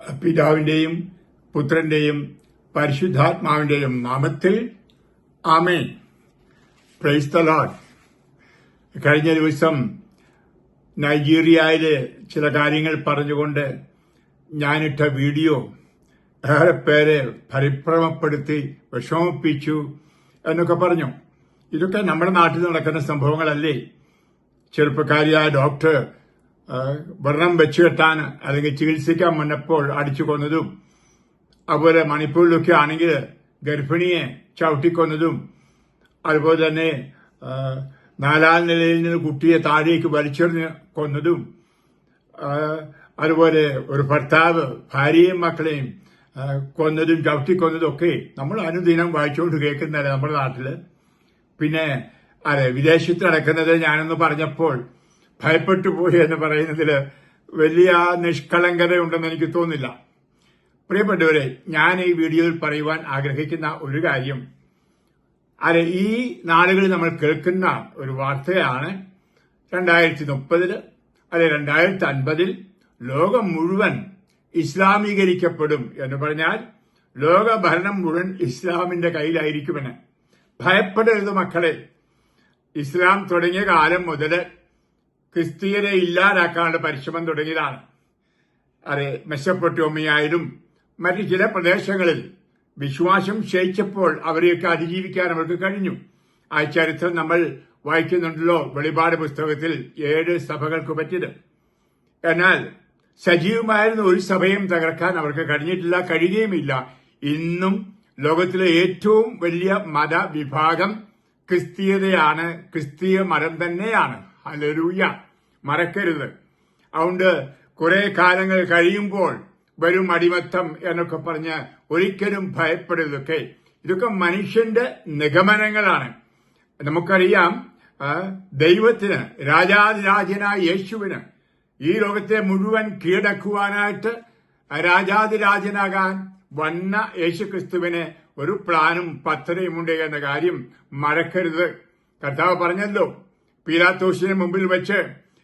പിതാവിന്റെയും പുത്രന്റെയും പരിശുദ്ധാത്മാവിന്റെയും നാമത്തിൽ ആമേ പ്രൈസ് കഴിഞ്ഞ ദിവസം നൈജീരിയയിലെ ചില കാര്യങ്ങൾ പറഞ്ഞുകൊണ്ട് ഞാനിട്ട വീഡിയോ ഏറെ പേരെ പരിഭ്രമപ്പെടുത്തി വിഷമിപ്പിച്ചു എന്നൊക്കെ പറഞ്ഞു. ഇതൊക്കെ നമ്മുടെ നാട്ടിൽ നടക്കുന്ന സംഭവങ്ങളല്ലേ? ചെറുപ്പക്കാരിയായ ഡോക്ടർ ആ, വെച്ചുകെട്ടാൻ വെച്ച് കെട്ടാൻ അല്ലെങ്കിൽ ചികിത്സിക്കാൻ വന്നപ്പോൾ അടിച്ചു കൊന്നതും അതുപോലെ മണിപ്പൂരിലൊക്കെ ആണെങ്കിൽ ഗർഭിണിയെ ചവിട്ടിക്കൊന്നതും അതുപോലെ തന്നെ നാലാം നിലയിൽ നിന്ന് കുട്ടിയെ താഴേക്ക് വലിച്ചെറിഞ്ഞ് കൊന്നതും അതുപോലെ ഒരു ഭർത്താവ് ഭാര്യയും മക്കളെയും കൊന്നതും ചവിട്ടിക്കൊന്നതും ഒക്കെ നമ്മൾ അനുദിനം വായിച്ചുകൊണ്ട് കേൾക്കുന്നതല്ലേ നമ്മുടെ നാട്ടിൽ? പിന്നെ അതെ വിദേശത്ത് നടക്കുന്നത് ഞാനൊന്ന് പറഞ്ഞപ്പോൾ ഭയപ്പെട്ടു പോയി എന്ന് പറയുന്നതിൽ വലിയ നിഷ്കളങ്കതയുണ്ടെന്ന് എനിക്ക് തോന്നില്ല പ്രിയപ്പെട്ടവരെ ഞാൻ ഈ വീഡിയോയിൽ പറയുവാൻ ആഗ്രഹിക്കുന്ന ഒരു കാര്യം. അതെ ഈ നാളുകളിൽ നമ്മൾ കേൾക്കുന്ന ഒരു വാർത്തയാണ് രണ്ടായിരത്തി മുപ്പതിൽ അല്ലെ രണ്ടായിരത്തി അൻപതിൽ ലോകം മുഴുവൻ ഇസ്ലാമീകരിക്കപ്പെടും എന്ന് പറഞ്ഞാൽ ലോക ഭരണം മുഴുവൻ ഇസ്ലാമിന്റെ കയ്യിലായിരിക്കുമെന്ന്. ഭയപ്പെടരുത് മക്കളെ. ഇസ്ലാം തുടങ്ങിയ കാലം മുതൽ ക്രിസ്തീയരെ ഇല്ലാതാക്കാനുള്ള പരിശ്രമം തുടങ്ങിയതാണ്. അതെ മെസ്സപ്പൊട്ടോമിയായാലും മറ്റു ചില പ്രദേശങ്ങളിൽ വിശ്വാസം ക്ഷയിച്ചപ്പോൾ അവരെയൊക്കെ അതിജീവിക്കാൻ അവർക്ക് കഴിഞ്ഞു. ആ ചരിത്രം നമ്മൾ വായിക്കുന്നുണ്ടല്ലോ വെളിപാട് പുസ്തകത്തിൽ ഏഴ് സഭകൾക്ക് പറ്റിയത്. എന്നാൽ സജീവമായിരുന്ന ഒരു സഭയും തകർക്കാൻ അവർക്ക് കഴിഞ്ഞിട്ടില്ല കഴിയുകയുമില്ല. ഇന്നും ലോകത്തിലെ ഏറ്റവും വലിയ മതവിഭാഗം ക്രിസ്തീയതയാണ് ക്രിസ്തീയ മതം തന്നെയാണ്. ഹലരൂയ മറക്കരുത്. അതുകൊണ്ട് കുറെ കാലങ്ങൾ കഴിയുമ്പോൾ വരും അടിമത്തം എന്നൊക്കെ പറഞ്ഞ് ഒരിക്കലും ഭയപ്പെടരുതൊക്കെ. ഇതൊക്കെ മനുഷ്യന്റെ നിഗമനങ്ങളാണ്. നമുക്കറിയാം ദൈവത്തിന് രാജാതിരാജനായ യേശുവിന് ഈ ലോകത്തെ മുഴുവൻ കീഴടക്കുവാനായിട്ട് രാജാതിരാജനാകാൻ വന്ന യേശുക്രിസ്തുവിന് ഒരു പ്ലാനും പദ്ധതിയുമുണ്ട് എന്ന കാര്യം മറക്കരുത്. കർത്താവ് പറഞ്ഞല്ലോ പീലാത്തോസിന് മുമ്പിൽ വെച്ച്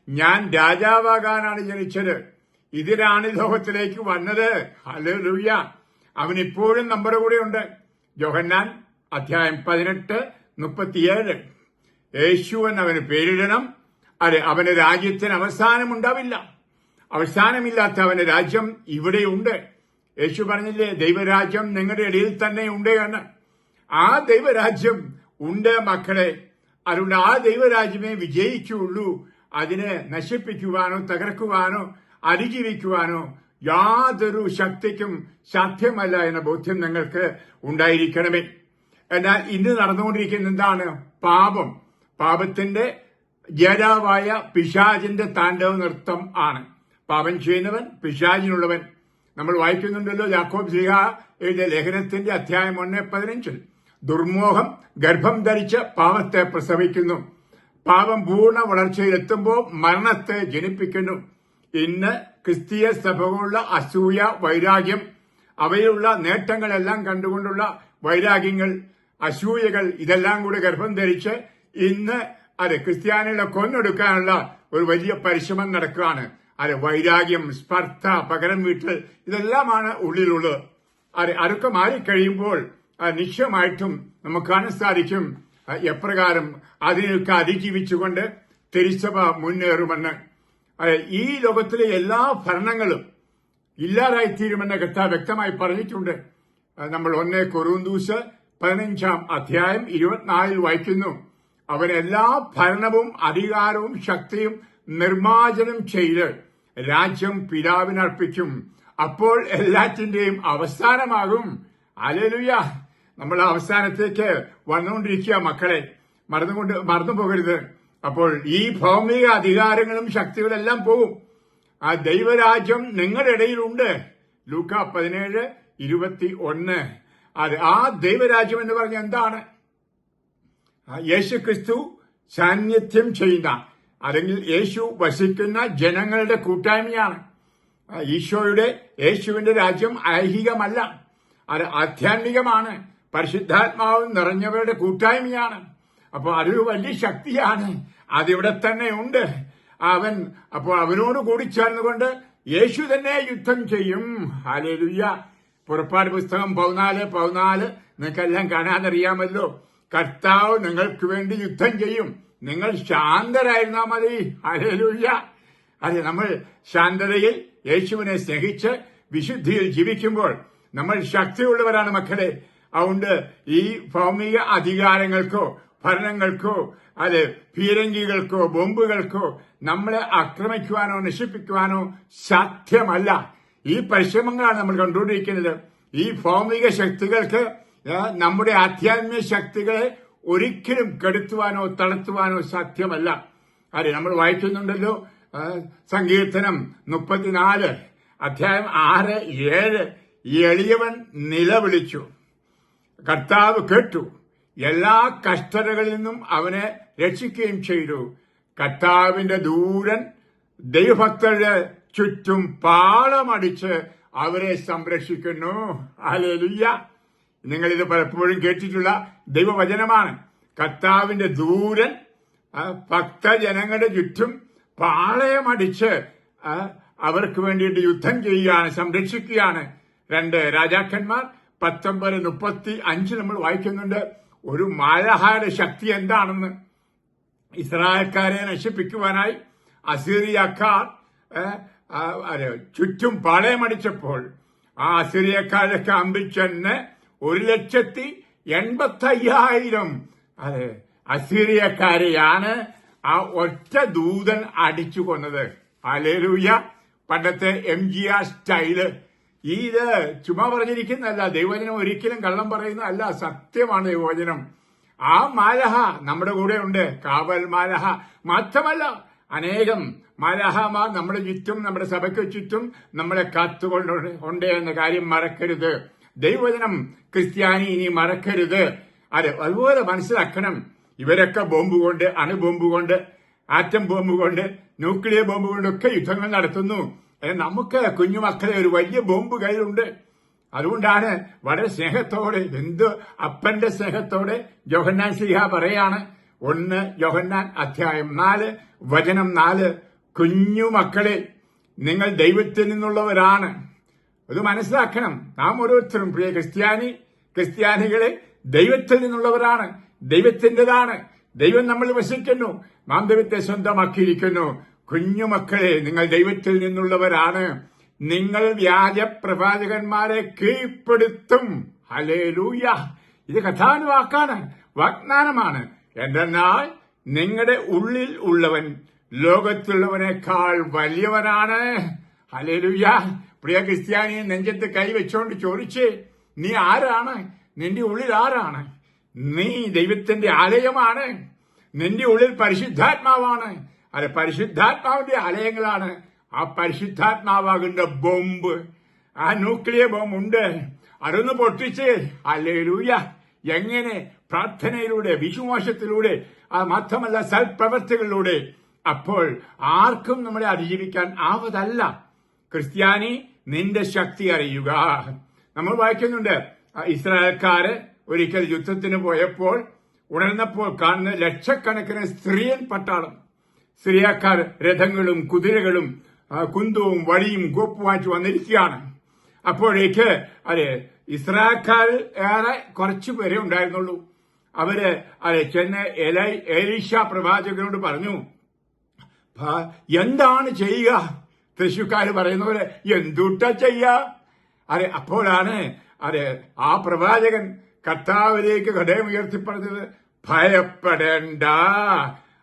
ഞാൻ രാജാവാകാനാണ് ജനിച്ചത്. ഇതിലാണ് ലോകത്തിലേക്ക് വന്നത്. ഹലൂയ അവൻ ഇപ്പോഴും നമ്മുടെ ഉണ്ട് ജോഹന്നാൻ അധ്യായം പതിനെട്ട് മുപ്പത്തിയേഴ്. യേശു എന്ന് അവന് പേരിടണം. അതെ അവന് രാജ്യത്തിന് അവസാനമുണ്ടാവില്ല. അവസാനമില്ലാത്ത അവന്റെ രാജ്യം ഇവിടെയുണ്ട്. യേശു പറഞ്ഞില്ലേ ദൈവരാജ്യം നിങ്ങളുടെ ഇടയിൽ തന്നെ ഉണ്ട് എന്ന്. ആ ദൈവരാജ്യം ഉണ്ട് മക്കളെ. അതുകൊണ്ട് ആ ദൈവരാജ്യമേ വിജയിക്കുള്ളൂ അതിനെ നശിപ്പിക്കുവാനോ തകർക്കുവാനോ അതിജീവിക്കുവാനോ യാതൊരു ശക്തിക്കും സാധ്യമല്ല എന്ന ബോധ്യം നിങ്ങൾക്ക് ഉണ്ടായിരിക്കണമേ. എന്നാൽ ഇന്ന് നടന്നുകൊണ്ടിരിക്കുന്ന എന്താണ്? പാപം. പാപത്തിന്റെ ജേതാവായ പിശാജിന്റെ താണ്ഡവ നൃത്തം ആണ്. പാപം ചെയ്യുന്നവൻ പിശാജിനുള്ളവൻ നമ്മൾ വായിക്കുന്നുണ്ടല്ലോ യാക്കോബ് ശ്രീഹ എഴുതിയ ലേഖനത്തിന്റെ അധ്യായം ഒന്ന് പതിനഞ്ചിൽ. ദുർമോഹം ഗർഭം ധരിച്ച് പാപത്തെ പ്രസവിക്കുന്നു. പാപം പൂർണ വളർച്ചയിലെത്തുമ്പോൾ മരണത്തെ ജനിപ്പിക്കുന്നു. ഇന്ന് ക്രിസ്തീയ സഭകളുള്ള അസൂയ വൈരാഗ്യം അവയിലുള്ള നേട്ടങ്ങളെല്ലാം കണ്ടുകൊണ്ടുള്ള വൈരാഗ്യങ്ങൾ അസൂയകൾ ഇതെല്ലാം കൂടി ഗർഭം ധരിച്ച് ഇന്ന് അത് ക്രിസ്ത്യാനികളെ കൊന്നെടുക്കാനുള്ള ഒരു വലിയ പരിശ്രമം നടക്കുകയാണ്. അത് വൈരാഗ്യം സ്പർദ്ധ പകരം വീട്ടൽ ഇതെല്ലാമാണ് ഉള്ളിലുള്ളത്. അത് അതൊക്കെ മാറിക്കഴിയുമ്പോൾ നിശ്ചയമായിട്ടും നമുക്ക് കാണാൻ സാധിക്കും എപ്രകാരം അതിനൊക്കെ അതിജീവിച്ചുകൊണ്ട് തിരിച്ചവ മുന്നേറുമെന്ന് ഈ ലോകത്തിലെ എല്ലാ ഭരണങ്ങളും ഇല്ലാതായിത്തീരുമെന്ന് കർത്താവ് വ്യക്തമായി പറഞ്ഞിട്ടുണ്ട്. നമ്മൾ ഒന്നേ കൊറൂന്തൂസ് പതിനഞ്ചാം അധ്യായം ഇരുപത്തിനാലിൽ വായിക്കുന്നു. അവൻ എല്ലാ ഭരണവും അധികാരവും ശക്തിയും നിർമ്മാർജനം ചെയ്ത് രാജ്യം പിതാവിനർപ്പിക്കും. അപ്പോൾ എല്ലാറ്റിന്റെയും അവസാനമാകും. അലലുയ നമ്മൾ അവസാനത്തേക്ക് വന്നുകൊണ്ടിരിക്കുക മക്കളെ. മറന്നുകൊണ്ട് മറന്നു പോകരുത് അപ്പോൾ ഈ ഭൗമിക അധികാരങ്ങളും ശക്തികളും എല്ലാം പോകും ആ ദൈവരാജ്യം നിങ്ങളുടെ ഇടയിലുണ്ട്. ലൂക്ക പതിനേഴ് ഇരുപത്തി ഒന്ന്. അത് ആ ദൈവരാജ്യം എന്ന് പറഞ്ഞ എന്താണ്? യേശു ക്രിസ്തു സാന്നിധ്യം ചെയ്യുന്ന അല്ലെങ്കിൽ യേശു വസിക്കുന്ന ജനങ്ങളുടെ കൂട്ടായ്മയാണ്. ഈശോയുടെ യേശുവിന്റെ രാജ്യം ഐഹികമല്ല. അത് ആധ്യാത്മികമാണ്. പരിശുദ്ധാത്മാവ് നിറഞ്ഞവരുടെ കൂട്ടായ്മയാണ്. അപ്പോൾ അതൊരു വലിയ ശക്തിയാണ്. അതിവിടെ തന്നെ ഉണ്ട്. അവൻ അപ്പോൾ അവനോട് കൂടി ചേർന്നുകൊണ്ട് യേശു തന്നെ യുദ്ധം ചെയ്യും. ഹാലേലുയ്യ പുറപ്പാട് പുസ്തകം പതിനാല് പതിനാല്. നിങ്ങൾക്കെല്ലാം കാണാനറിയാമല്ലോ. കർത്താവ് നിങ്ങൾക്ക് വേണ്ടി യുദ്ധം ചെയ്യും. നിങ്ങൾ ശാന്തരായിരുന്നാ മതി. ഹാലേലുയ്യ അതെ നമ്മൾ ശാന്തതയിൽ യേശുവിനെ സ്നേഹിച്ച് വിശുദ്ധിയിൽ ജീവിക്കുമ്പോൾ നമ്മൾ ശക്തിയുള്ളവരാണ് മക്കളെ. അതുകൊണ്ട് ഈ ഭൗമിക അധികാരങ്ങൾക്കോ ഭരണങ്ങൾക്കോ അത് പീരങ്കികൾക്കോ ബോംബുകൾക്കോ നമ്മളെ ആക്രമിക്കുവാനോ നശിപ്പിക്കുവാനോ സാധ്യമല്ല. ഈ പരിശ്രമങ്ങളാണ് നമ്മൾ കണ്ടുകൊണ്ടിരിക്കുന്നത്. ഈ ഭൗമിക ശക്തികൾക്ക് നമ്മുടെ ആധ്യാത്മിക ശക്തികളെ ഒരിക്കലും കെടുത്തുവാനോ തളർത്തുവാനോ സാധ്യമല്ല. അതെ നമ്മൾ വായിക്കുന്നുണ്ടല്ലോ സങ്കീർത്തനം മുപ്പത്തിനാല് അധ്യായം ആറ് ഏഴ്. എളിയവൻ നിലവിളിച്ചു. കർത്താവ് കേട്ടു. എല്ലാ കഷ്ടതകളിൽ നിന്നും അവനെ രക്ഷിക്കുകയും ചെയ്തു. കർത്താവിന്റെ ദൂരൻ ദൈവഭക്തരുടെ ചുറ്റും പാളമടിച്ച് അവരെ സംരക്ഷിക്കുന്നു. അലലുയ്യ നിങ്ങൾ ഇത് പലപ്പോഴും കേട്ടിട്ടുള്ള ദൈവവചനമാണ്. കർത്താവിന്റെ ദൂരൻ ഭക്തജനങ്ങളുടെ ചുറ്റും പാളയമടിച്ച് അവർക്ക് വേണ്ടിയിട്ട് യുദ്ധം ചെയ്യുകയാണ് സംരക്ഷിക്കുകയാണ് രണ്ട് രാജാക്കന്മാർ. പത്തൊമ്പത് മുപ്പത്തി അഞ്ച് നമ്മൾ വായിക്കുന്നുണ്ട്. ഒരു മാലഹാര ശക്തി എന്താണെന്ന് ഇസ്രായേൽക്കാരെ നശിപ്പിക്കുവാനായി അസീറിയക്കാർ ചുറ്റും പാളയമടിച്ചപ്പോൾ ആ അസീറിയക്കാരൊക്കെ അമ്പിച്ചെന്ന് ഒരു ലക്ഷത്തി എൺപത്തി അയ്യായിരം അതെ അസീറിയക്കാരെയാണ് ആ ഒറ്റ ദൂതൻ അടിച്ചു കൊന്നത്. അലേലൂയ പണ്ടത്തെ എം ജി ആർ സ്റ്റൈൽ ഈ ഇത് ചുമ്മാ പറഞ്ഞിരിക്കുന്നതല്ല. ദൈവവചനം ഒരിക്കലും കള്ളം പറയുന്നതല്ല. സത്യമാണ് ദൈവവചനം. ആ മാലഹ നമ്മുടെ കൂടെ ഉണ്ട് കാവൽ മാലഹ മാത്രമല്ല അനേകം മാലഹമാർ നമ്മുടെ ചുറ്റും നമ്മുടെ സഭയ്ക്ക് ചുറ്റും നമ്മളെ കാത്തുകൊണ്ട് ഉണ്ട് എന്ന കാര്യം മറക്കരുത്. ദൈവവചനം ക്രിസ്ത്യാനി ഇനി മറക്കരുത്. അതെ അതുപോലെ മനസ്സിലാക്കണം. ഇവരൊക്കെ ബോംബ് കൊണ്ട് അണുബോംബ് കൊണ്ട് ആറ്റം ബോംബ് കൊണ്ട് ന്യൂക്ലിയർ ബോംബ് കൊണ്ടൊക്കെ യുദ്ധങ്ങൾ നടത്തുന്നു. നമുക്ക് കുഞ്ഞുമക്കളെ ഒരു വലിയ ബോംബ് കയ്യിലുണ്ട്. അതുകൊണ്ടാണ് വളരെ സ്നേഹത്തോടെ എന്ത് അപ്പന്റെ സ്നേഹത്തോടെ ജോഹന്നാൻ സിഹ പറയാണ്. ഒന്ന് ജോഹന്നാൻ അധ്യായം നാല് വചനം നാല്. കുഞ്ഞുമക്കളെ നിങ്ങൾ ദൈവത്തിൽ നിന്നുള്ളവരാണ്. അത് മനസ്സിലാക്കണം. നാം ഓരോരുത്തരും പ്രിയ ക്രിസ്ത്യാനി ക്രിസ്ത്യാനികളെ ദൈവത്തിൽ നിന്നുള്ളവരാണ്. ദൈവത്തിന്റെതാണ്. ദൈവം നമ്മൾ വസിക്കുന്നു. നാം ദൈവത്തെ സ്വന്തമാക്കിയിരിക്കുന്നു. കുഞ്ഞുമക്കളെ നിങ്ങൾ ദൈവത്തിൽ നിന്നുള്ളവരാണ്. നിങ്ങൾ വ്യാജ പ്രവാചകന്മാരെ കീഴ്പ്പെടുത്തും. ഹലേലൂയ ഇത് കഥാനുവാക്കാണ് വാഗ്ദാനമാണ്. എന്തെന്നാൽ നിങ്ങളുടെ ഉള്ളിൽ ഉള്ളവൻ ലോകത്തുള്ളവനേക്കാൾ വലിയവനാണ്. ഹലേലൂയ പ്രിയ ക്രിസ്ത്യാനിയെ നെഞ്ചത്ത് കൈവച്ചോണ്ട് ചോദിച്ചേ നീ ആരാണ്? നിന്റെ ഉള്ളിൽ ആരാണ്? നീ ദൈവത്തിന്റെ ആലയമാണ്. നിന്റെ ഉള്ളിൽ പരിശുദ്ധാത്മാവാണ്. അത് പരിശുദ്ധാത്മാവിന്റെ ആലയങ്ങളാണ്. ആ പരിശുദ്ധാത്മാവാകുന്ന ബോംബ്. ആ ന്യൂക്ലിയർ ബോംബ് ഉണ്ട് അതൊന്ന് പൊട്ടിച്ച് അല്ലേലൂയ എങ്ങനെ? പ്രാർത്ഥനയിലൂടെ വിശ്വാസത്തിലൂടെ അത് മാത്രമല്ല സൽപ്രവർത്തികളിലൂടെ. അപ്പോൾ ആർക്കും നമ്മളെ അതിജീവിക്കാൻ ആവതല്ല. ക്രിസ്ത്യാനി നിന്റെ ശക്തി അറിയുക. നമ്മൾ വായിക്കുന്നുണ്ട് ഇസ്രായേൽക്കാര് ഒരിക്കൽ യുദ്ധത്തിന് പോയപ്പോൾ ഉണർന്നപ്പോൾ കാണുന്ന ലക്ഷക്കണക്കിന് സ്ത്രീയൻ പട്ടാളം. സിറിയക്കാർ രഥങ്ങളും കുതിരകളും കുന്തവും വടിയും കോപ്പുമായിട്ട് വന്നിരിക്കുകയാണ്. അപ്പോഴേക്ക് അതെ ഇസ്രായേൽക്കാർ ഏറെ കുറച്ചു പേരെ ഉണ്ടായിരുന്നുള്ളൂ. അവർ അതെ ചെന്ന് എലൈ എലീഷ പ്രവാചകനോട് പറഞ്ഞു എന്താണ് ചെയ്യുക? തൃശൂക്കാർ പറയുന്ന പോലെ എന്തുട്ട ചെയ്യ? അതെ അപ്പോഴാണ് അതെ ആ പ്രവാചകൻ കർത്താവിലേക്ക് ഹൃദയം ഉയർത്തി ഭയപ്പെടേണ്ട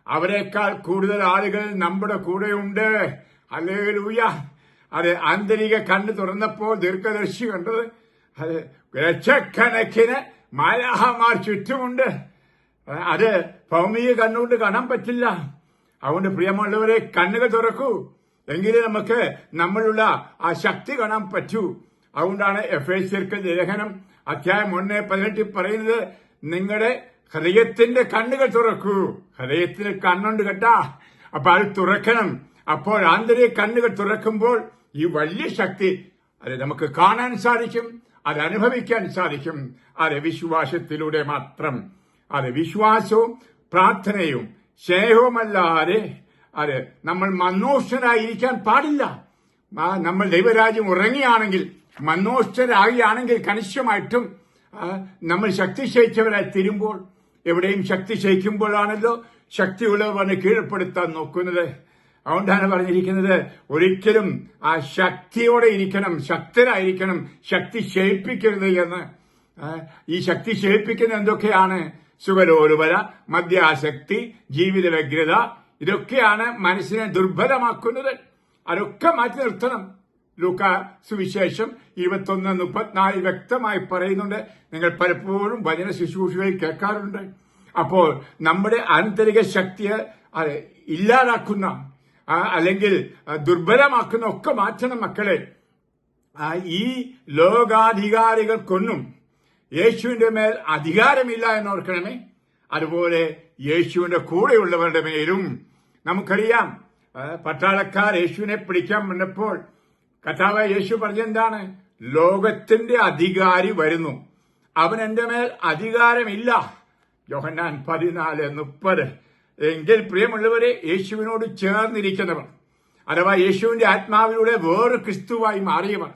അവരെക്കാൾ കൂടുതൽ ആളുകൾ നമ്മുടെ കൂടെയുണ്ട്. അല്ലേലൂയ അത് ആന്തരിക കണ്ണ് തുറന്നപ്പോൾ ദീർഘദർശി കണ്ടത് അത് ലക്ഷക്കണക്കിന് മാലാഹമാർ ചുറ്റുമുണ്ട്. അത് ഭൗമിക കണ്ണുകൊണ്ട് കാണാൻ പറ്റില്ല. അതുകൊണ്ട് പ്രിയമുള്ളവരെ കണ്ണുകൾ തുറക്കൂ. എങ്കിലേ നമുക്ക് നമ്മളുള്ള ആ ശക്തി കാണാൻ പറ്റൂ. അതുകൊണ്ടാണ് എഫ് എ സിർക്ക് ലേഖനം അധ്യായം ഒന്ന് പതിനെട്ടിൽ പറയുന്നത് നിങ്ങളുടെ ഹൃദയത്തിന്റെ കണ്ണുകൾ തുറക്കൂ. ഹൃദയത്തിന് കണ്ണുണ്ട് കേട്ടാ. അപ്പൊ അത് തുറക്കണം. അപ്പോൾ ആന്തരിക കണ്ണുകൾ തുറക്കുമ്പോൾ ഈ വലിയ ശക്തി അത് നമുക്ക് കാണാൻ സാധിക്കും അത് അനുഭവിക്കാൻ സാധിക്കും. അത് വിശ്വാസത്തിലൂടെ മാത്രം. അത് വിശ്വാസവും പ്രാർത്ഥനയും സ്നേഹവുമല്ലാതെ അത് നമ്മൾ മനോഷ്ടരായിരിക്കാൻ പാടില്ല. നമ്മൾ ദൈവരാജ്യം ഉറങ്ങിയാണെങ്കിൽ മന്നോഷ്ടരാകുകയാണെങ്കിൽ കണിശമായിട്ടും ആ, നമ്മൾ ശക്തി ക്ഷയിച്ചവരായി തീരുമ്പോൾ എവിടെയും ശക്തി ക്ഷയിക്കുമ്പോഴാണല്ലോ ശക്തിയുള്ളവനെ കീഴ്പ്പെടുത്താൻ നോക്കുന്നത്. അതുകൊണ്ടാണ് പറഞ്ഞിരിക്കുന്നത് ഒരിക്കലും ആ ശക്തിയോടെ ഇരിക്കണം ശക്തരായിരിക്കണം ശക്തി ക്ഷയിപ്പിക്കരുത് എന്ന്. ഈ ശക്തി ക്ഷയിപ്പിക്കുന്ന എന്തൊക്കെയാണ്? സുഖലോലുപല മദ്യാസക്തി ജീവിത വ്യഗ്രത ഇതൊക്കെയാണ് മനസ്സിനെ ദുർബലമാക്കുന്നത്. അതൊക്കെ മാറ്റി നിർത്തണം. ലൂക്ക സുവിശേഷം ഇരുപത്തൊന്ന് മുപ്പത്തിനാല് വ്യക്തമായി പറയുന്നുണ്ട്. നിങ്ങൾ പലപ്പോഴും വചന ശുശ്രൂഷകളിൽ കേൾക്കാറുണ്ട്. അപ്പോൾ നമ്മുടെ ആന്തരിക ശക്തിയെ ഇല്ലാതാക്കുന്ന അല്ലെങ്കിൽ ദുർബലമാക്കുന്ന ഒക്കെ മാറ്റണം മക്കളെ. ഈ ലോകാധികാരികൾക്കൊന്നും യേശുവിന്റെ മേൽ അധികാരമില്ല എന്നോർക്കണമേ അതുപോലെ യേശുവിന്റെ കൂടെയുള്ളവരുടെ മേലും നമുക്കറിയാം പട്ടാളക്കാർ യേശുവിനെ പിടിക്കാൻ വന്നപ്പോൾ കഥാവ് യേശു പറഞ്ഞെന്താണ്? ലോകത്തിന്റെ അധികാരി വരുന്നു. അവൻ എന്റെ മേൽ അധികാരമില്ല. യോഹന്നാൻ പതിനാല് മുപ്പത്. എങ്കിൽ പ്രിയമുള്ളവരെ യേശുവിനോട് ചേർന്നിരിക്കുന്നവർ അഥവാ യേശുവിന്റെ ആത്മാവിലൂടെ വേറെ ക്രിസ്തുവായി മാറിയവർ.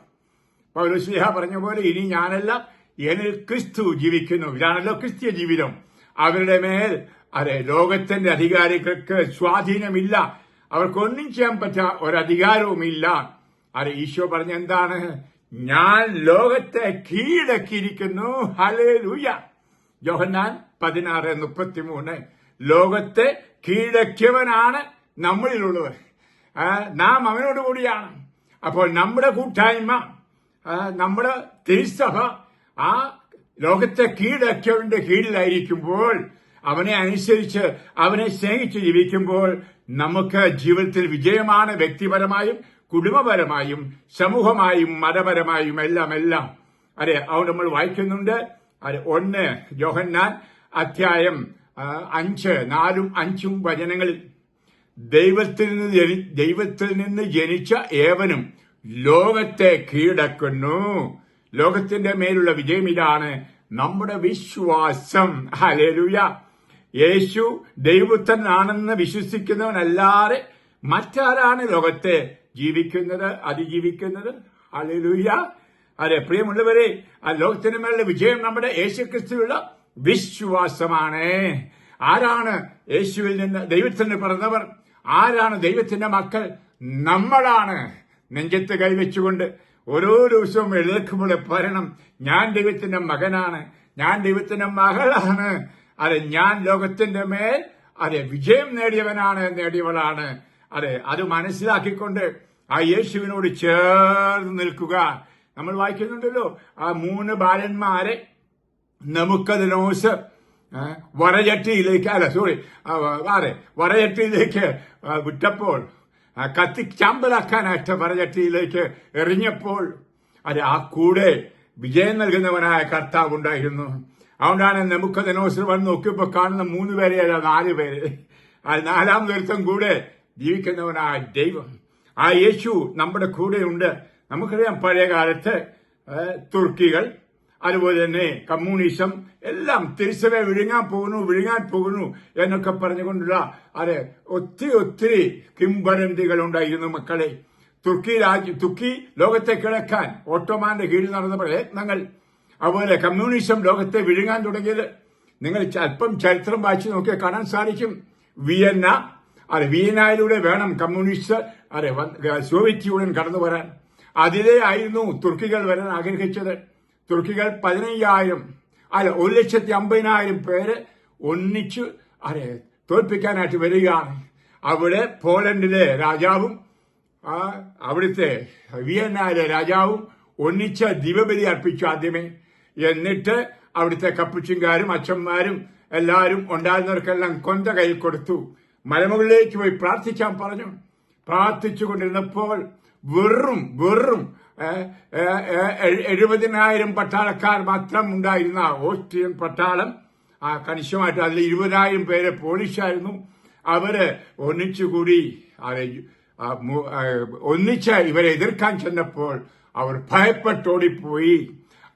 പൗരസ്ലിഹ പറഞ്ഞ പോലെ ഇനി ഞാനല്ല എന്നിൽ ക്രിസ്തു ജീവിക്കുന്നു. ഇതാണല്ലോ ക്രിസ്ത്യ ജീവിതം. അവരുടെ മേൽ അതെ ലോകത്തിന്റെ അധികാരികൾക്ക് സ്വാധീനമില്ല. അവർക്കൊന്നും ചെയ്യാൻ പറ്റ ഒരധികാരവുമില്ല. അതെ ഈശോ പറഞ്ഞ എന്താണ്? ഞാൻ ലോകത്തെ കീഴടക്കിയിരിക്കുന്നു. ഹലേ ലൂയ ജോഹന്നാൻ പതിനാറ് മുപ്പത്തിമൂന്ന്. ലോകത്തെ കീഴടക്കിയവനാണ് നമ്മളിലുള്ളവർ. നാം അവനോട് കൂടിയാണ്. അപ്പോൾ നമ്മുടെ കൂട്ടായ്മ നമ്മുടെ തിരുസഭ ആ ലോകത്തെ കീഴടക്കിയവന്റെ കീഴിലായിരിക്കുമ്പോൾ അവനെ അനുസരിച്ച് അവനെ സ്നേഹിച്ച് ജീവിക്കുമ്പോൾ നമുക്ക് ജീവിതത്തിൽ വിജയമാണ് വ്യക്തിപരമായും കുടുംബപരമായും സമൂഹമായും മതപരമായും എല്ലാം എല്ലാം. അതെ അത് നമ്മൾ വായിക്കുന്നുണ്ട്. അതെ ഒന്ന് ജോഹന്നാൻ അധ്യായം അഞ്ച് നാലും അഞ്ചും വചനങ്ങളിൽ ദൈവത്തിൽ നിന്ന് ദൈവത്തിൽ നിന്ന് ജനിച്ച ഏവനും ലോകത്തെ കീഴടക്കുന്നു. ലോകത്തിന്റെ മേലുള്ള വിജയം ഇതാണ് നമ്മുടെ വിശ്വാസം. ഹലേലുയ യേശു ദൈവത്തനാണെന്ന് വിശ്വസിക്കുന്നവനല്ലാതെ മറ്റാരാണ് ലോകത്തെ ജീവിക്കുന്നത് അതിജീവിക്കുന്നത്. ഹലേലുയ അതെ പ്രിയമുള്ളവരെ ആ ലോകത്തിന് മേലുള്ള വിജയം നമ്മുടെ യേശു യേശുക്രിസ്തുവിലുള്ള വിശ്വാസമാണ്. ആരാണ് യേശുവിൽ നിന്ന് ദൈവത്തിൽ പറഞ്ഞവർ ആരാണ് ദൈവത്തിന്റെ മക്കൾ? നമ്മളാണ്. നെഞ്ചത്ത് കൈവച്ചുകൊണ്ട് ഓരോ ദിവസവും എഴുന്നേൽക്കുമ്പോൾ പറയണം ഞാൻ ദൈവത്തിന്റെ മകനാണ്. ഞാൻ ദൈവത്തിന്റെ മകളാണ്. അതെ ഞാൻ ലോകത്തിന്റെ മേൽ അതെ വിജയം നേടിയവനാണ് നേടിയവളാണ്. അതെ അത് മനസ്സിലാക്കിക്കൊണ്ട് ആ യേശുവിനോട് ചേർന്ന് നിൽക്കുക. നമ്മൾ വായിക്കുന്നുണ്ടല്ലോ ആ മൂന്ന് ബാലന്മാരെ നമുക്കതിനോസ് വരചട്ടിയിലേക്ക് അല്ല സോറി അതെ വരചട്ടിയിലേക്ക് വിട്ടപ്പോൾ കത്തി ചാമ്പലാക്കാനായിട്ട് വരയട്ടിയിലേക്ക് എറിഞ്ഞപ്പോൾ അത് ആ കൂടെ വിജയം നൽകുന്നവനായ കർത്താവ് ഉണ്ടായിരുന്നു. അതുകൊണ്ടാണ് നമുക്കതിനോസ് വന്ന് നോക്കിയപ്പോൾ കാണുന്ന മൂന്ന് പേരെ അല്ല നാല് പേര്. ആ നാലാം ദിവസം കൂടെ ജീവിക്കുന്നവനായ ദൈവം. ആ യേശു നമ്മുടെ കൂടെയുണ്ട്. നമുക്കറിയാം പഴയ കാലത്ത് തുർക്കികൾ അതുപോലെ തന്നെ കമ്മ്യൂണിസം എല്ലാം തിരിച്ചവേ വിഴുങ്ങാൻ പോകുന്നു വിഴുങ്ങാൻ പോകുന്നു എന്നൊക്കെ പറഞ്ഞുകൊണ്ടുള്ള അതെ ഒത്തിരി ഒത്തിരി കിംബരന്തികൾ ഉണ്ടായിരുന്നു മക്കളെ. തുർക്കി രാജ്യം തുർക്കി ലോകത്തെ കിഴക്കാൻ ഓട്ടോമാന്റെ കീഴിൽ നടന്ന പ്രയത്നങ്ങൾ അതുപോലെ കമ്മ്യൂണിസം ലോകത്തെ വിഴുങ്ങാൻ തുടങ്ങിയത്. നിങ്ങൾ അല്പം ചരിത്രം വായിച്ചു നോക്കിയാൽ കാണാൻ സാധിക്കും. വിയന്ന അതെ വീനായിലൂടെ വേണം കമ്മ്യൂണിസ്റ്റ് അതെ സോവിയറ്റ് യൂണിയൻ കടന്നു വരാൻ. അതിലേ ആയിരുന്നു തുർക്കികൾ വരാൻ ആഗ്രഹിച്ചത്. തുർക്കികൾ പതിനയ്യായിരം അല്ല ഒരു ലക്ഷത്തി അമ്പതിനായിരം പേര് ഒന്നിച്ച് അതെ തോൽപ്പിക്കാനായിട്ട് വരികയാണ്. അവിടെ പോളണ്ടിലെ രാജാവും അവിടുത്തെ വിയന്നായിലെ രാജാവും ഒന്നിച്ച് ദിവബലി അർപ്പിച്ചു ആദ്യമേ. എന്നിട്ട് അവിടുത്തെ കപ്പുച്ചിങ്കാരും അച്ഛന്മാരും എല്ലാവരും ഉണ്ടായിരുന്നവർക്കെല്ലാം കൊന്ത കയ്യിൽ കൊടുത്തു. മലമുകളിലേക്ക് പോയി പ്രാർത്ഥിക്കാൻ പറഞ്ഞു. പ്രാർത്ഥിച്ചുകൊണ്ടിരുന്നപ്പോൾ വെറും വെറും എഴുപതിനായിരം പട്ടാളക്കാർ മാത്രം ഉണ്ടായിരുന്ന ഓസ്ട്രിയൻ പട്ടാളം ആ കണിശമായിട്ട് അതിൽ ഇരുപതിനായിരം പേരെ പോലീസായിരുന്നു. അവർ ഒന്നിച്ചുകൂടി ഒന്നിച്ച് ഇവരെ എതിർക്കാൻ ചെന്നപ്പോൾ അവർ ഭയപ്പെട്ടോടിപ്പോയി.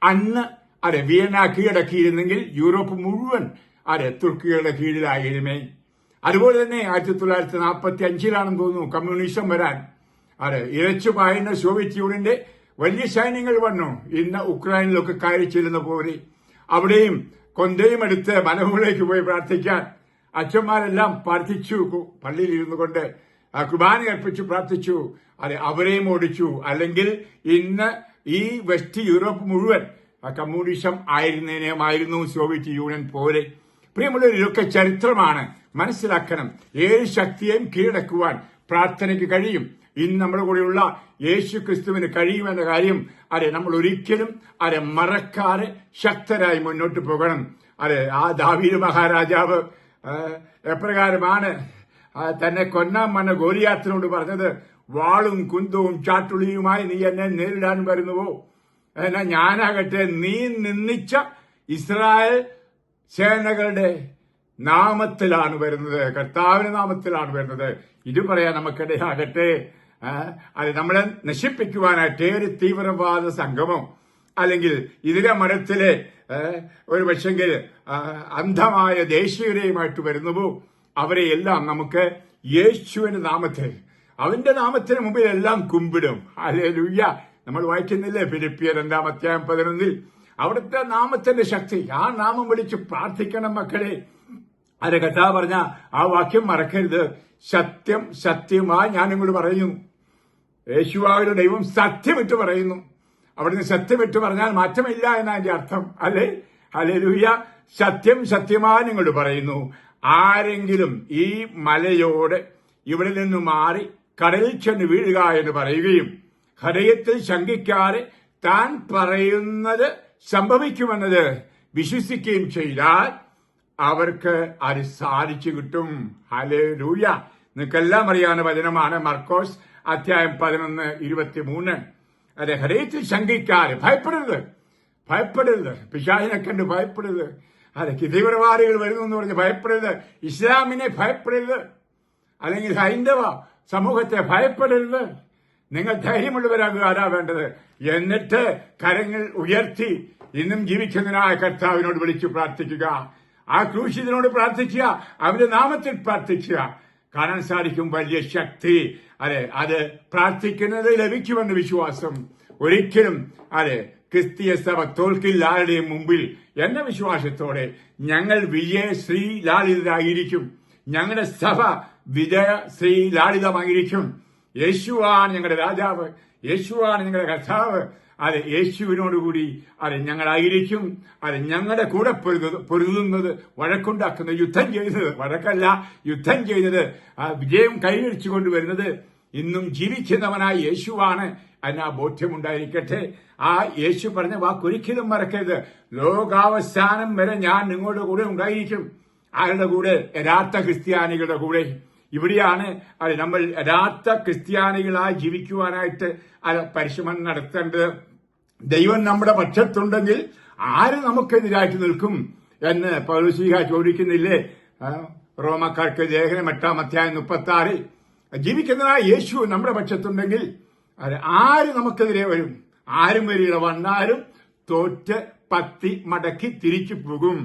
അന്ന് അതെ വിയന്ന കീഴടക്കിയിരുന്നെങ്കിൽ യൂറോപ്പ് മുഴുവൻ അതെ തുർക്കികളുടെ കീഴിലായിരുന്നേ. അതുപോലെ തന്നെ ആയിരത്തി തൊള്ളായിരത്തി നാൽപ്പത്തി അഞ്ചിലാണെന്ന് തോന്നുന്നു കമ്മ്യൂണിസം വരാൻ. അതെ ഇരച്ചു പായുന്ന സോവിയറ്റ് യൂണിയന്റെ വലിയ സൈന്യങ്ങൾ വന്നു. ഇന്ന് ഉക്രൈനിലൊക്കെ കയറി ചെല്ലുന്ന പോലെ. അവിടെയും കൊന്തയും എടുത്ത് മലമുകളിലേക്ക് പോയി പ്രാർത്ഥിക്കാൻ അച്ഛന്മാരെല്ലാം പ്രാർത്ഥിച്ചു. പള്ളിയിൽ ഇരുന്നു കൊണ്ട് കുർബാന കൽപ്പിച്ചു പ്രാർത്ഥിച്ചു. അതെ അവരെയും ഓടിച്ചു. അല്ലെങ്കിൽ ഇന്ന് ഈ വെസ്റ്റ് യൂറോപ്പ് മുഴുവൻ കമ്മ്യൂണിസം ആയിരുന്നേനെയുമായിരുന്നു സോവിയറ്റ് യൂണിയൻ പോലെ. പ്രിയമുള്ളവർ ഇതൊക്കെ ചരിത്രമാണ്. മനസ്സിലാക്കണം. ഏത് ശക്തിയെയും കീഴടക്കുവാൻ പ്രാർത്ഥനയ്ക്ക് കഴിയും. ഇന്ന് നമ്മുടെ കൂടെയുള്ള യേശു ക്രിസ്തുവിന് കഴിയുമെന്ന കാര്യം അരെ നമ്മൾ ഒരിക്കലും അരെ മറക്കാതെ ശക്തരായി മുന്നോട്ട് പോകണം. അരെ ആ ദാവീദ് മഹാരാജാവ് എപ്രകാരമാണ് തന്നെ കൊന്നാൻ വന്ന ഗോലിയാത്തിനോട് പറഞ്ഞത് വാളും കുന്തവും ചാട്ടുളിയുമായി നീ എന്നെ നേരിടാൻ വരുന്നുവോ? എന്നാ ഞാനാകട്ടെ നീ നിന്നിച്ച ഇസ്രായേൽ സേനകളുടെ നാമത്തിലാണ് വരുന്നത് കർത്താവിന്റെ നാമത്തിലാണ് വരുന്നത്. ഇത് പറയാൻ നമുക്കിടയാകട്ടെ. അത് നമ്മളെ നശിപ്പിക്കുവാനായിട്ട് ഏത് തീവ്രവാദ സംഗമം. അല്ലെങ്കിൽ ഇതിലെ മരത്തിലെ ഒരു പക്ഷെങ്കിൽ അന്ധമായ ദേശീയരെയുമായിട്ട് വരുന്നുവോ അവരെയെല്ലാം നമുക്ക് യേശുവിന്റെ നാമത്തിൽ അവന്റെ നാമത്തിന് മുമ്പിൽ എല്ലാം കുമ്പിടും. അല്ലേ ലുയ്യ നമ്മൾ വായിക്കുന്നില്ലേ? ഫിലിപ്പിയ രണ്ടാം അധ്യായം പതിനൊന്നിൽ. അവിടുത്തെ നാമത്തിന്റെ ശക്തി. ആ നാമം വിളിച്ച് പ്രാർത്ഥിക്കണം മക്കളെ. അത് കഥ പറഞ്ഞ ആ വാക്യം മറക്കരുത്. സത്യം സത്യമായി ഞാൻ ഇങ്ങോട്ട് പറയുന്നു. യേശുവായുടെ ദൈവം സത്യമിട്ട് പറയുന്നു. അവിടുന്ന് സത്യമിട്ട് പറഞ്ഞാൽ മാറ്റമില്ല എന്നാ എന്റെ അർത്ഥം. അല്ലേ? അല്ലെ സത്യം സത്യമായി നിങ്ങളോട് പറയുന്നു. ആരെങ്കിലും ഈ മലയോട് ഇവിടെ നിന്ന് മാറി കടലിൽ ചെന്ന് വീഴുക എന്ന് പറയുകയും ഹൃദയത്തിൽ ശങ്കിക്കാതെ താൻ പറയുന്നത് സംഭവിക്കുമെന്നത് വിശ്വസിക്കുകയും ചെയ്താൽ അവർക്ക് അത് സാധിച്ചു കിട്ടും. ഹലേ ലൂയ നിങ്ങൾക്കെല്ലാം അറിയാവുന്ന വചനമാണ് മർക്കോസ് അധ്യായം പതിനൊന്ന് ഇരുപത്തി മൂന്ന് അതെ ഹൃദയത്തിൽ ശങ്കിക്കാതെ ഭയപ്പെടരുത്. ഭയപ്പെടരുത്. പിശാചിനെ കണ്ട് ഭയപ്പെടരുത്. അതെ തീവ്രവാദികൾ വരുന്നു എന്ന് പറഞ്ഞ് ഭയപ്പെടരുത്. ഇസ്ലാമിനെ ഭയപ്പെടരുത്. അല്ലെങ്കിൽ ഹൈന്ദവ സമൂഹത്തെ ഭയപ്പെടരുത്. നിങ്ങൾ ധൈര്യമുള്ളവരാകുക ആരാ വേണ്ടത്? എന്നിട്ട് കരങ്ങൾ ഉയർത്തി ഇന്നും ജീവിക്കുന്നതിനായ കർത്താവിനോട് വിളിച്ചു പ്രാർത്ഥിക്കുക. ആ ക്രൂശിതനോട് പ്രാർത്ഥിക്കുക. അവന്റെ നാമത്തിൽ പ്രാർത്ഥിക്കുക. കാണാൻ സാധിക്കും വലിയ ശക്തി. അതെ അത് പ്രാർത്ഥിക്കുന്നത് ലഭിക്കുമെന്ന് വിശ്വാസം. ഒരിക്കലും അതെ ക്രിസ്തീയ സഭ തോൽക്കില്ല മുമ്പിൽ എന്ന വിശ്വാസത്തോടെ ഞങ്ങൾ വിജയ ശ്രീ ലാളിതരായിരിക്കും. ഞങ്ങളുടെ സഭ വിജയ ശ്രീ ലാളിതമായിരിക്കും. യേശുവാണ് ഞങ്ങളുടെ രാജാവ് യേശുവാണ് ഞങ്ങളുടെ കർത്താവ്. അത് യേശുവിനോടുകൂടി അത് ഞങ്ങളായിരിക്കും. അത് ഞങ്ങളുടെ കൂടെ പൊരുതു പൊരുതുന്നത് വഴക്കുണ്ടാക്കുന്നത് യുദ്ധം ചെയ്യുന്നത് വഴക്കല്ല യുദ്ധം ചെയ്യുന്നത് ആ വിജയം കൈവരിച്ചു കൊണ്ടുവരുന്നത് ഇന്നും ജീവിക്കുന്നവനായ യേശുവാണ്. അതിന് ആ ബോധ്യമുണ്ടായിരിക്കട്ടെ. ആ യേശു പറഞ്ഞ വാക്കൊരിക്കലും മറക്കരുത്. ലോകാവസാനം വരെ ഞാൻ നിങ്ങളുടെ കൂടെ ഉണ്ടായിരിക്കും. ആരുടെ കൂടെ? യഥാർത്ഥ ക്രിസ്ത്യാനികളുടെ കൂടെ. ഇവിടെയാണ് നമ്മൾ യഥാർത്ഥ ക്രിസ്ത്യാനികളായി ജീവിക്കുവാനായിട്ട് പരിശ്രമം നടത്തേണ്ടത്. ദൈവം നമ്മുടെ പക്ഷത്തുണ്ടെങ്കിൽ ആര് നമുക്കെതിരായിട്ട് നിൽക്കും എന്ന് പൗരസ്ലിഹ ചോദിക്കുന്നില്ലേ? റോമക്കാർക്ക് ലേഖനം എട്ടാം അധ്യായം മുപ്പത്തി ആറിൽ ജീവിക്കുന്നതായ യേശു നമ്മുടെ പക്ഷത്തുണ്ടെങ്കിൽ ആര് നമുക്കെതിരെ വരും? ആരും വരിക വന്നാലും തോറ്റ് പത്തി മടക്കി തിരിച്ചു പോകും.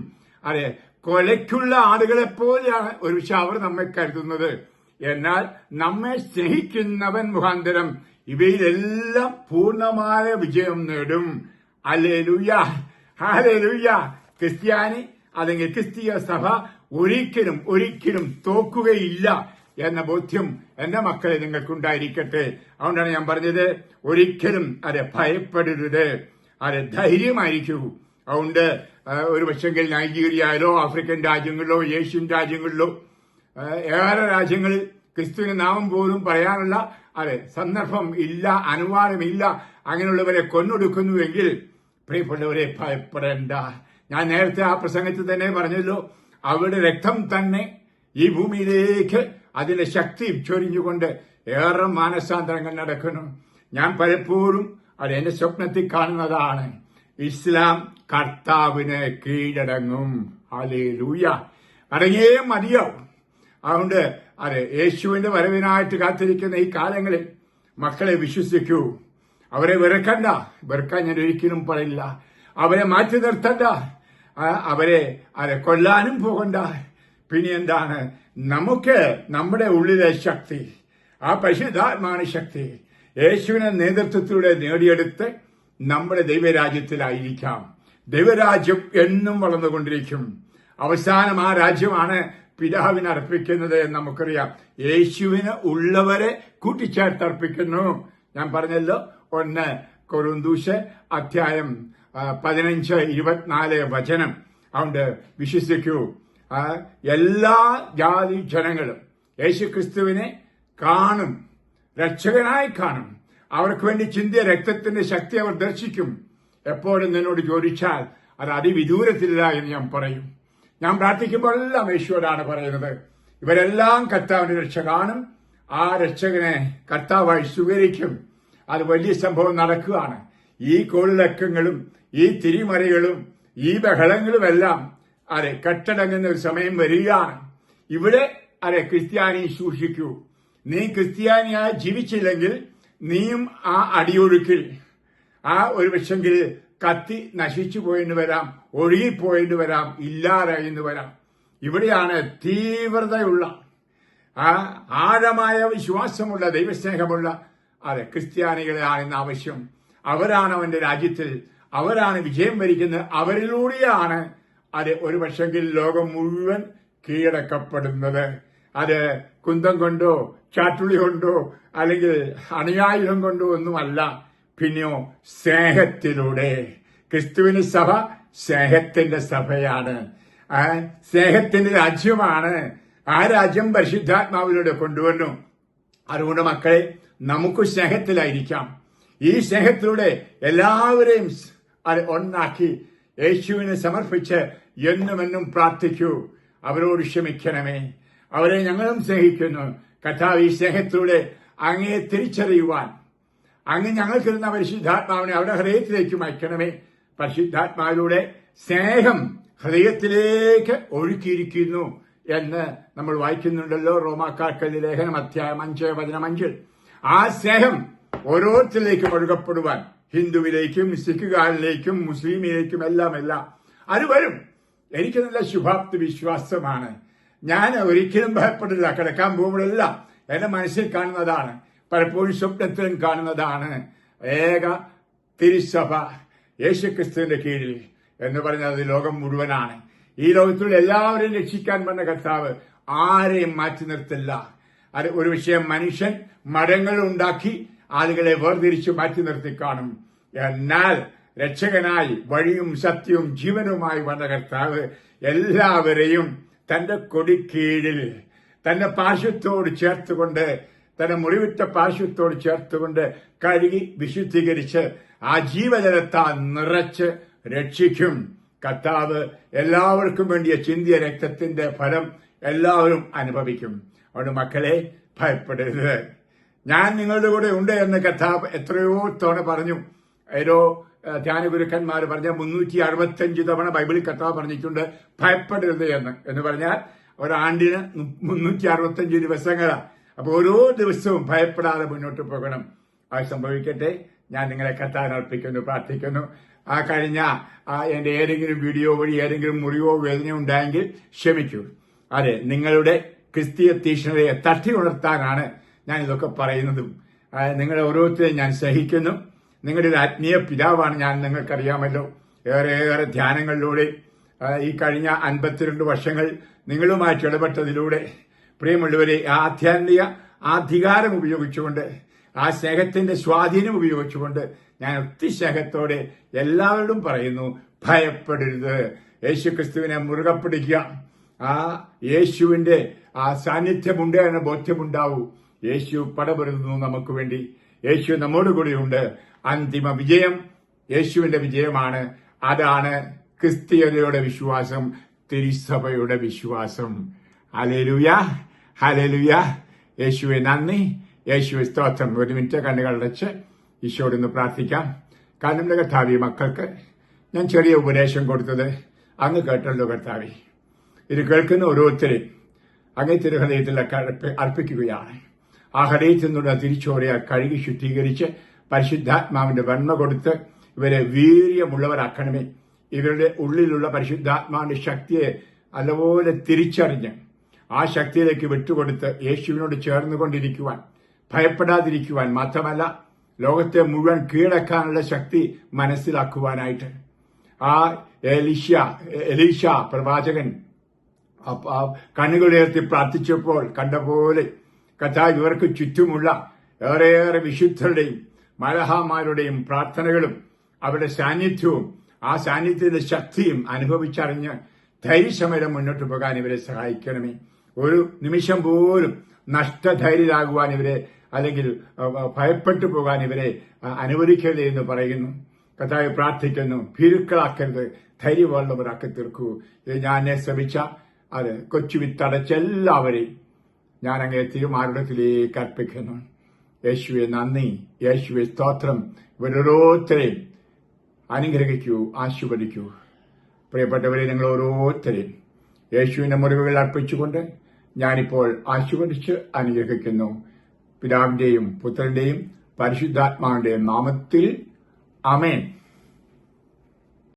അതെ കൊലയ്ക്കുള്ള ആളുകളെ പോലെയാണ് ഒരു പക്ഷെ അവർ നമ്മെ കരുതുന്നത്. എന്നാൽ നമ്മെ സ്നേഹിക്കുന്നവൻ മുഖാന്തരം ഇവയിലെല്ലാം പൂർണമായ വിജയം നേടും. ഹാലേലുയ്യ ക്രിസ്ത്യാനി അല്ലെങ്കിൽ ക്രിസ്തീയ സഭ ഒരിക്കലും ഒരിക്കലും തോക്കുകയില്ല എന്ന ബോധ്യം എന്റെ മക്കളെ നിങ്ങൾക്കുണ്ടായിരിക്കട്ടെ. അതുകൊണ്ടാണ് ഞാൻ പറഞ്ഞത് ഒരിക്കലും അത് ഭയപ്പെടരുത്. അത് ധൈര്യമായിരിക്കൂ. അതുകൊണ്ട് ഒരു പക്ഷെങ്കിൽ നൈജീരിയയിലോ ആഫ്രിക്കൻ രാജ്യങ്ങളിലോ ഏഷ്യൻ രാജ്യങ്ങളിലോ ഏറെ രാജ്യങ്ങളിൽ ക്രിസ്തുവിന് നാമം പോലും പറയാനുള്ള അതെ സന്ദർഭം ഇല്ല അനുവാദമില്ല അങ്ങനെയുള്ളവരെ കൊന്നൊടുക്കുന്നുവെങ്കിൽ പ്രിയപ്പെട്ടവരെ ഭയപ്പെടേണ്ട. ഞാൻ നേരത്തെ ആ പ്രസംഗത്തിൽ തന്നെ പറഞ്ഞല്ലോ അവരുടെ രക്തം തന്നെ ഈ ഭൂമിയിലേക്ക് അതിന്റെ ശക്തി ചൊരിഞ്ഞുകൊണ്ട് ഏറെ മാനസാന്തരങ്ങൾ നടക്കണം ഞാൻ പലപ്പോഴും അത് എന്റെ സ്വപ്നത്തിൽ കാണുന്നതാണ്. ഇസ്ലാം കർത്താവിന് കീഴടങ്ങും. അലേ ലൂയ അടങ്ങിയേ മതിയാവും അതുകൊണ്ട് അതെ യേശുവിന്റെ വരവിനായിട്ട് കാത്തിരിക്കുന്ന ഈ കാലങ്ങളിൽ മക്കളെ വിശ്വസിക്കൂ. അവരെ വെറുക്കണ്ട. വെറുക്കാൻ ഞാൻ ഒരിക്കലും പറയില്ല അവരെ മാറ്റി നിർത്തണ്ട. അവരെ അതെ കൊല്ലാനും പോകണ്ട. പിന്നെ എന്താണ്? നമുക്ക് നമ്മുടെ ഉള്ളിലെ ശക്തി ആ പരിശുദ്ധാത്മാണ് ശക്തി യേശുവിനെ നേതൃത്വത്തിലൂടെ നേടിയെടുത്ത് നമ്മുടെ ദൈവരാജ്യത്തിലായിരിക്കാം. ദൈവരാജ്യം എന്നും വളർന്നുകൊണ്ടിരിക്കും. അവസാനം ആ രാജ്യമാണ് പിതാവിന് അർപ്പിക്കുന്നത് എന്ന് നമുക്കറിയാം. യേശുവിന് ഉള്ളവരെ കൂട്ടിച്ചേർത്ത് അർപ്പിക്കുന്നു. ഞാൻ പറഞ്ഞല്ലോ ഒന്ന് കൊറുന്തൂശ് അധ്യായം പതിനഞ്ച് ഇരുപത്തിനാല് വചനം. അതുകൊണ്ട് വിശ്വസിക്കൂ. എല്ലാ ജാതി ജനങ്ങളും യേശു ക്രിസ്തുവിനെ കാണും. രക്ഷകനായി കാണും. അവർക്ക് വേണ്ടി ചിന്തിയ രക്തത്തിന്റെ ശക്തി അവർ ദർശിക്കും. എപ്പോഴും നിന്നോട് ചോദിച്ചാൽ അത് അതിവിദൂരത്തില്ല എന്ന് ഞാൻ പറയും. ഞാൻ പ്രാർത്ഥിക്കുമ്പോൾ എല്ലാം യേശുവോടാണ് പറയുന്നത്. ഇവരെല്ലാം കർത്താവിന്റെ രക്ഷ കാണും. ആ രക്ഷകനെ കർത്താവായി സ്വീകരിക്കും. അത് വലിയ സംഭവം നടക്കുകയാണ്. ഈ കോളിളക്കങ്ങളും ഈ തിരിമറികളും ഈ ബഹളങ്ങളുമെല്ലാം അതെ കെട്ടടങ്ങുന്ന ഒരു സമയം വരികയാണ്. ഇവിടെ അതെ ക്രിസ്ത്യാനി സൂക്ഷിക്കൂ. നീ ക്രിസ്ത്യാനിയായി ജീവിച്ചില്ലെങ്കിൽ നീയും ആ അടിയൊഴുക്കിൽ ആ ഒരു പക്ഷെങ്കിൽ കത്തി നശിച്ചു പോയെന്ന് വരാം ഒഴുകിപ്പോയെന്ന് വരാം ഇല്ലാതായെന്ന് വരാം. ഇവിടെയാണ് തീവ്രതയുള്ള ആ ആഴമായ വിശ്വാസമുള്ള ദൈവസ്നേഹമുള്ള അതെ ക്രിസ്ത്യാനികളെയാണ് ഇന്ന് ആവശ്യം. അവരാണ് അവന്റെ രാജ്യത്തിൽ അവരാണ് വിജയം വരിക്കുന്നത് അവരിലൂടെയാണ് അത് ഒരു പക്ഷെങ്കിൽ ലോകം മുഴുവൻ കീഴടക്കപ്പെടുന്നത്. അത് കുന്തം കൊണ്ടോ ചാട്ടുളി കൊണ്ടോ അല്ലെങ്കിൽ അണിയായുധം കൊണ്ടോ ഒന്നുമല്ല. പിന്നെയോ സ്നേഹത്തിലൂടെ. ക്രിസ്തുവിന് സഭ സ്നേഹത്തിന്റെ സഭയാണ്. സ്നേഹത്തിന്റെ രാജ്യമാണ്. ആ രാജ്യം പരിശുദ്ധാത്മാവിലൂടെ കൊണ്ടുവന്നു. അതുകൊണ്ട് മക്കളെ നമുക്ക് സ്നേഹത്തിലായിരിക്കാം. ഈ സ്നേഹത്തിലൂടെ എല്ലാവരെയും ഒന്നാക്കി യേശുവിനെ സമർപ്പിച്ച് എന്നുമെന്നും പ്രാർത്ഥിക്കൂ. അവരോട് ക്ഷമിക്കണമേ. അവരെ ഞങ്ങളും സ്നേഹിക്കുന്നു. കഥാവ് ഈ സ്നേഹത്തിലൂടെ അങ്ങയെ തിരിച്ചറിയുവാൻ. അങ്ങ് ഞങ്ങൾക്ക് ഇരുന്ന പരിശുദ്ധാത്മാവിനെ അവരുടെ ഹൃദയത്തിലേക്ക് അയക്കണമേ പരിശുദ്ധാത്മാവിലൂടെ സ്നേഹം ഹൃദയത്തിലേക്ക് ഒഴുക്കിയിരിക്കുന്നു എന്ന് നമ്മൾ വായിക്കുന്നുണ്ടല്ലോ. റോമാക്കാർക്കല്ലി ലേഖനം അധ്യായം അഞ്ച് പതിനഞ്ചിൽ ആ സ്നേഹം ഓരോരുത്തരിലേക്കും ഒഴുകപ്പെടുവാൻ. ഹിന്ദുവിലേക്കും സിഖുകാരിലേക്കും മുസ്ലിമിലേക്കും എല്ലാം എല്ലാം. അത് വരും. എനിക്ക് നല്ല ശുഭാപ്തി വിശ്വാസമാണ്. ഞാൻ ഒരിക്കലും ഭയപ്പെടില്ല. കിടക്കാൻ പോകുമ്പോഴല്ല എന്റെ മനസ്സിൽ കാണുന്നതാണ്. പലപ്പോഴും സ്വപ്നത്തിലും കാണുന്നതാണ്. ഏക തിരുസഭ യേശുക്രിസ്തുവിന്റെ കീഴിൽ എന്ന് പറഞ്ഞാൽ അത് ലോകം മുഴുവനാണ്. ഈ ലോകത്തിലുള്ള എല്ലാവരെയും രക്ഷിക്കാൻ വന്ന കർത്താവ് ആരെയും മാറ്റി നിർത്തില്ല. അത് ഒരു വിഷയം മനുഷ്യൻ മരങ്ങൾ ഉണ്ടാക്കി ആളുകളെ വേർതിരിച്ച് മാറ്റി നിർത്തി കാണും. എന്നാൽ രക്ഷകനായി വഴിയും സത്യവും ജീവനുമായി വന്ന കർത്താവ് എല്ലാവരെയും തന്റെ കൊടിക്കീഴിൽ തന്റെ പാർശ്വത്തോട് ചേർത്തുകൊണ്ട് തന്റെ മുറിവിറ്റ പാർശ്വത്തോട് ചേർത്തുകൊണ്ട് കഴുകി വിശുദ്ധീകരിച്ച് ആ ജീവജലത്താൽ നിറച്ച് രക്ഷിക്കും. കർത്താവ് എല്ലാവർക്കും വേണ്ടിയ ചിന്തിയ രക്തത്തിന്റെ ഫലം എല്ലാവരും അനുഭവിക്കും. അതുകൊണ്ട് മക്കളെ ഭയപ്പെടരുത്. ഞാൻ നിങ്ങളുടെ കൂടെ ഉണ്ട് എന്ന് കർത്താവ് എത്രയോ തവണ പറഞ്ഞു. ഏതോ ധ്യാനഗുരുക്കന്മാർ പറഞ്ഞ മുന്നൂറ്റി അറുപത്തഞ്ച് തവണ ബൈബിളിൽ കർത്താവ് പറഞ്ഞിട്ടുണ്ട് ഭയപ്പെടരുത് എന്ന്. എന്ന് പറഞ്ഞാൽ ഒരാണ്ടിന് മുന്നൂറ്റി അറുപത്തഞ്ച് ദിവസങ്ങളാണ് അപ്പൊ ഓരോ ദിവസവും ഭയപ്പെടാതെ മുന്നോട്ട് പോകണം. അത് സംഭവിക്കട്ടെ. ഞാൻ നിങ്ങളെ കത്താൻ അർപ്പിക്കുന്നു പ്രാർത്ഥിക്കുന്നു. ആ കഴിഞ്ഞ എന്റെ ഏതെങ്കിലും വീഡിയോ വഴി ഏതെങ്കിലും മുറിവോ വേദനയോ ഉണ്ടായെങ്കിൽ ക്ഷമിക്കൂ. അതെ നിങ്ങളുടെ ക്രിസ്തീയ തീഷ്ണതയെ തട്ടി ഉണർത്താനാണ് ഞാൻ ഇതൊക്കെ പറയുന്നതും. നിങ്ങളെ ഓരോരുത്തരെയും ഞാൻ സഹിക്കുന്നു നിങ്ങളുടെ ഒരു ആത്മീയ പിതാവാണ് ഞാൻ നിങ്ങൾക്കറിയാമല്ലോ. ഏറെ ഏറെ ധ്യാനങ്ങളിലൂടെ ഈ കഴിഞ്ഞ അൻപത്തിരണ്ട് വർഷങ്ങൾ നിങ്ങളുമായിട്ട് ഇടപെട്ടതിലൂടെ പ്രിയമുള്ളവരെ ആധ്യാത്മിക അധികാരം ഉപയോഗിച്ചുകൊണ്ട് ആ സ്നേഹത്തിന്റെ സ്വാധീനം ഉപയോഗിച്ചുകൊണ്ട് ഞാൻ ഒത്തി സ്നേഹത്തോടെ എല്ലാവരോടും പറയുന്നു ഭയപ്പെടരുത്. യേശുക്രിസ്തുവിനെ മുറുകെ പിടിക്കുക. ആ യേശുവിന്റെ ആ സാന്നിധ്യമുണ്ട് എന്ന ബോധ്യമുണ്ടാവൂ. യേശു പടപൊരുതുന്നു നമുക്ക് വേണ്ടി. യേശു നമ്മോട് കൂടിയുണ്ട് അന്തിമ വിജയം യേശുവിന്റെ വിജയമാണ്. അതാണ് ക്രിസ്തീയതയുടെ വിശ്വാസം തിരുസഭയുടെ വിശ്വാസം. ഹലലുയ ഹലലുയ യേശുവെ നന്ദി. യേശുവെ സ്തോത്രം. ഒരു മിനിറ്റ് കണ്ണുകൾ അടച്ച് ഈശോടൊന്ന് പ്രാർത്ഥിക്കാം. കാരണം കർത്താവി മക്കൾക്ക് ഞാൻ ചെറിയ ഉപദേശം കൊടുത്തത് അങ്ങ് കേട്ടല്ലോ കർത്താവി. ഇത് കേൾക്കുന്ന ഓരോരുത്തരെയും അങ്ങേ തിരുഹൃദയത്തിൽ അർപ്പ- അർപ്പിക്കുകയാണ്. ആ ഹൃദയത്തിൽ നിന്നുള്ള തിരിച്ചോറിയ കഴുകി ശുദ്ധീകരിച്ച് പരിശുദ്ധാത്മാവിന്റെ വെണ്ണ കൊടുത്ത് ഇവരെ വീര്യമുള്ളവരാക്കണമേ. ഇവരുടെ ഉള്ളിലുള്ള പരിശുദ്ധാത്മാവിന്റെ ശക്തിയെ നല്ലപോലെ തിരിച്ചറിഞ്ഞ് ആ ശക്തിയിലേക്ക് വിട്ടുകൊടുത്ത് യേശുവിനോട് ചേർന്നുകൊണ്ടിരിക്കുവാൻ ഭയപ്പെടാതിരിക്കുവാൻ മാത്രമല്ല ലോകത്തെ മുഴുവൻ കീഴടക്കാനുള്ള ശക്തി മനസ്സിലാക്കുവാനായിട്ട്. ആ എലിഷ എലീഷ പ്രവാചകൻ കണ്ണുകളുയർത്തി പ്രാർത്ഥിച്ചപ്പോൾ കണ്ട പോലെ കഥാ ഇവർക്ക് ചുറ്റുമുള്ള ഏറെയേറെ വിശുദ്ധരുടെയും മലഹാമാരുടെയും പ്രാർത്ഥനകളും അവരുടെ സാന്നിധ്യവും ആ സാന്നിധ്യത്തിന്റെ ശക്തിയും അനുഭവിച്ചറിഞ്ഞ് ധൈര്യസമരം മുന്നോട്ട് പോകാൻ ഇവരെ സഹായിക്കണമേ. ഒരു നിമിഷം പോലും നഷ്ടധൈര്യരാകുവാൻ ഇവരെ അല്ലെങ്കിൽ ഭയപ്പെട്ടു പോകാൻ ഇവരെ അനുവദിക്കരുത് എന്ന് പറയുന്നു. കഥായി പ്രാർത്ഥിക്കുന്നു. ഭീരുക്കളാക്കരുത്. ധൈര്യമുള്ളവരാക്കി തീർക്കൂ. ഇത് ഞാൻ ശ്രമിച്ച. അത് കൊച്ചു വിത്തടച്ച എല്ലാവരെയും ഞാൻ അങ്ങേ തിരുമാരുടത്തിലേക്ക് അർപ്പിക്കുന്നു. യേശുവെ നന്ദി. യേശുവെ സ്തോത്രം. ഇവരോരോരുത്തരെയും അനുഗ്രഹിക്കൂ ആശീർവദിക്കൂ. പ്രിയപ്പെട്ടവരെ നിങ്ങൾ ഓരോരുത്തരെയും യേശുവിന്റെ മുറിവുകൾ അർപ്പിച്ചുകൊണ്ട് ഞാനിപ്പോൾ ആശീർവദിച്ച് അനുഗ്രഹിക്കുന്നു. പിതാവിന്റെയും പുത്രന്റെയും പരിശുദ്ധാത്മാവിന്റെയും നാമത്തിൽ. അമേൻ